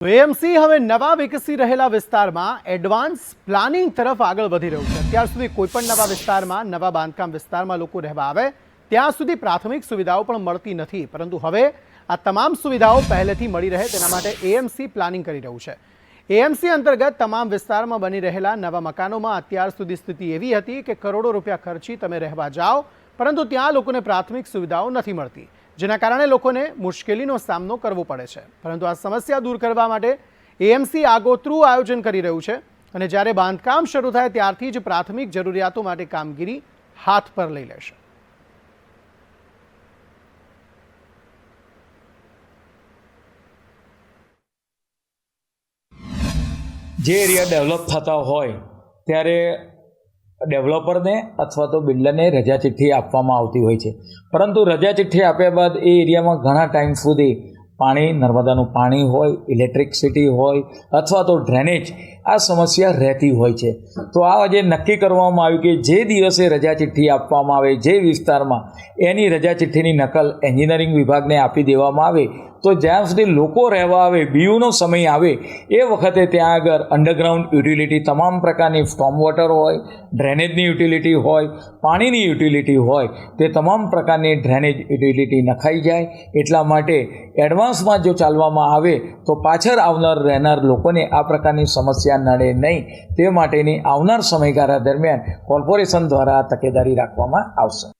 AMC હવે નવા વિકસી રહેલા વિસ્તારમાં એડવાન્સ પ્લાનિંગ તરફ આગળ વધી રહ્યું છે. અત્યાર સુધી કોઈપણ નવા વિસ્તારમાં, નવા બાંધકામ વિસ્તારમાં લોકો રહેવા આવે, ત્યાં સુધી પ્રાથમિક સુવિધાઓ પણ મળતી નથી. પરંતુ હવે આ તમામ સુવિધાઓ પહેલેથી મળી રહે તેના માટે એએમસી પ્લાનિંગ કરી રહ્યું છે. એએમસી અંતર્ગત તમામ વિસ્તારમાં બની રહેલા નવા મકાનોમાં અત્યાર સુધી સ્થિતિ એવી હતી કે કરોડો રૂપિયા ખર્ચી તમે રહેવા જાઓ, પરંતુ ત્યાં લોકોને પ્રાથમિક સુવિધાઓ નથી મળતી. જેના કારણે લોકોને મુશ્કેલીનો સામનો કરવો પડે છે. પરંતુ આ સમસ્યા દૂર કરવા માટે એએમસી આગોતરું આયોજન કરી રહ્યું છે અને જ્યારે બાંધકામ શરૂ થાય ત્યારથી જ પ્રાથમિક જરૂરિયાતો માટે કામગીરી હાથ પર લઈ લેશે. જે એરિયા ડેવલપ થતા હોય, ત્યારે ડેવલપરને અથવા તો બિલ્ડરને રજા ચિઠ્ઠી આપવામાં આવતી હોય છે. પરંતુ રજા ચિઠ્ઠી આપ્યા બાદ એ એરિયામાં ઘણા ટાઈમ સુધી પાણી, નર્મદાનું પાણી હોય ઇલેક્ટ્રિસિટી હોય અથવા તો ડ્રેનેજ આ સમસ્યા રહેતી હોય છે. તો આ આજે નક્કી કરવામાં આવ્યું કે જે દિવસે રજા ચિઠ્ઠી આપવામાં આવે, જે વિસ્તારમાં એની રજા ચિઠ્ઠીની નકલ એન્જિનિયરિંગ વિભાગને આપી દેવામાં આવે, તો જ્યાં સુધી લોકો રહેવા આવે, બીયુનો સમય આવે, એ વખતે ત્યાં આગળ અંડરગ્રાઉન્ડ યુટિલિટી તમામ પ્રકારની સ્ટોમ વોટર હોય ડ્રેનેજની યુટિલિટી હોય, પાણીની યુટિલિટી હોય, તે તમામ પ્રકારની ડ્રેનેજ યુટિલિટી નખાઈ જાય. એટલા માટે એડવાન્સમાં જો ચાલવામાં આવે, તો પાછળ આવનાર રહેનાર લોકોને આ પ્રકારની સમસ્યા નડે નહીં. તે માટેની આવનાર સમયગાળા દરમિયાન કોર્પોરેશન દ્વારા તકેદારી રાખવામાં આવશે.